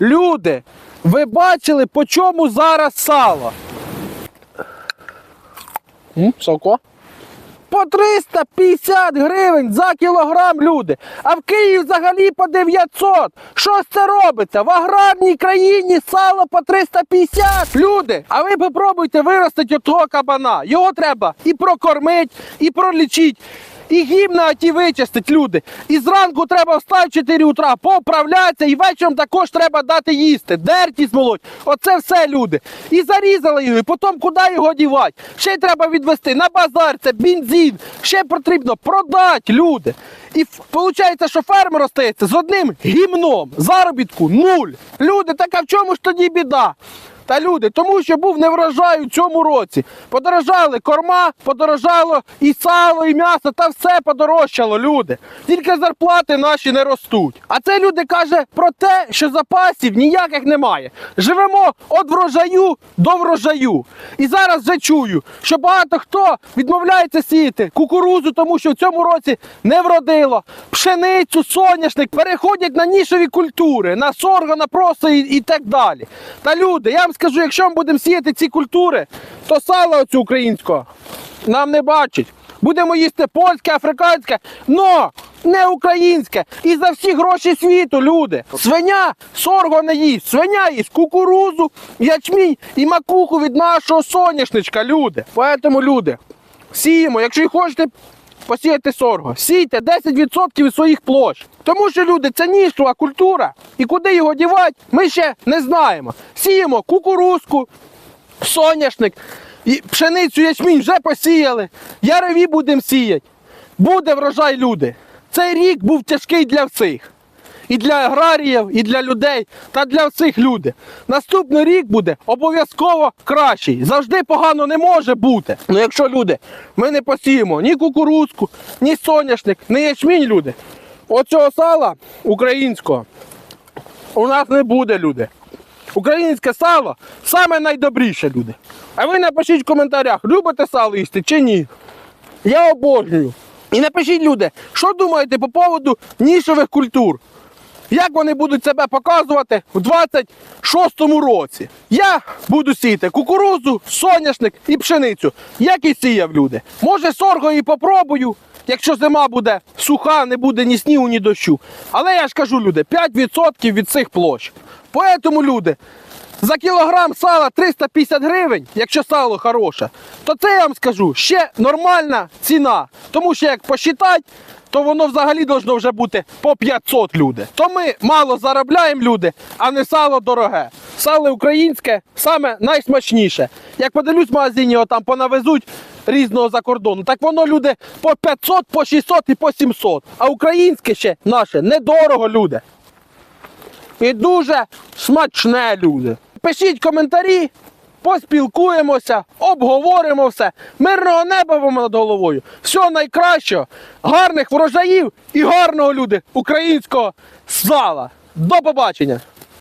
Люди, ви бачили, по чому зараз сало? Соко? По 350 гривень за кілограм, люди. А в Києві взагалі по 900. Що ж це робиться? В аграрній країні сало по 350. Люди, а ви попробуйте виростити отого кабана. Його треба і прокормить, і пролічить. І гімна ті вичистить, люди. І зранку треба встати в 4 утра, поправлятися, і вечором також треба дати їсти. Дерті змолоть. Оце все, люди. І зарізали його, і потім куди його дівати? Ще й треба відвести на базар, це бензин. Ще потрібно продати, люди. І виходить, що фермер остається з одним гімном, заробітку нуль. Люди, так а в чому ж тоді біда? Та люди, тому що був неврожай у цьому році. Подорожали корма, подорожало і сало, і м'ясо, та все подорожчало, люди. Тільки зарплати наші не ростуть. А це люди каже про те, що запасів ніяких немає. Живемо від врожаю до врожаю. І зараз вже чую, що багато хто відмовляється сіяти кукурузу, тому що в цьому році не вродило. Пшеницю, соняшник переходять на нішові культури, на сорго, на просо і, і так далі. Та люди, я вам скажу, якщо ми будемо сіяти ці культури, то сало оцю українського нам не бачить. Будемо їсти польське, африканське, но не українське. І за всі гроші світу, люди. Свиня сорго не їсть, свиня їсть кукурузу, ячмінь і макуху від нашого соняшничка, люди. Поэтому, люди, сіємо, якщо хочете посіяти сорго, сійте 10% від своїх площ. Тому що люди, це нішова культура. І куди його дівати, ми ще не знаємо. Сіємо кукурузку, соняшник, і пшеницю ячмінь вже посіяли. Ярові будемо сіяти. Буде врожай, люди. Цей рік був тяжкий для всіх. І для аграріїв, і для людей, та для всіх людей. Наступний рік буде обов'язково кращий. Завжди погано не може бути. Ну якщо люди, ми не посіємо ні кукурузку, ні соняшник, ні ячмінь, люди. Оцього сала українського у нас не буде, люди. Українське сало саме найдобріше, люди. А ви напишіть в коментарях, любите сало їсти чи ні. Я обожнюю. І напишіть, люди, що думаєте по поводу нішових культур? Як вони будуть себе показувати в 26-му році? Я буду сіяти кукурузу, соняшник і пшеницю. Як і сіяв люди. Може, сорго і попробую, якщо зима буде суха, не буде ні снігу, ні дощу. Але я ж кажу, люди, 5% від цих площ. Поэтому, люди, за кілограм сала 350 гривень, якщо сало хороше, то це я вам скажу ще нормальна ціна. Тому що як посчитати, то воно взагалі должно вже бути по 500 люди. То ми мало заробляємо люди, а не сало дороге. Сало українське саме найсмачніше. Як подивлюсь в магазині, його там понавезуть різного за кордону, так воно люди по 500, по 600 і по 700. А українське ще наше недорого люди. І дуже смачне, люди. Пишіть коментарі, поспілкуємося, обговоримо все. Мирного неба вам над головою. Всього найкращого, гарних врожаїв і гарного люди українського сала. До побачення!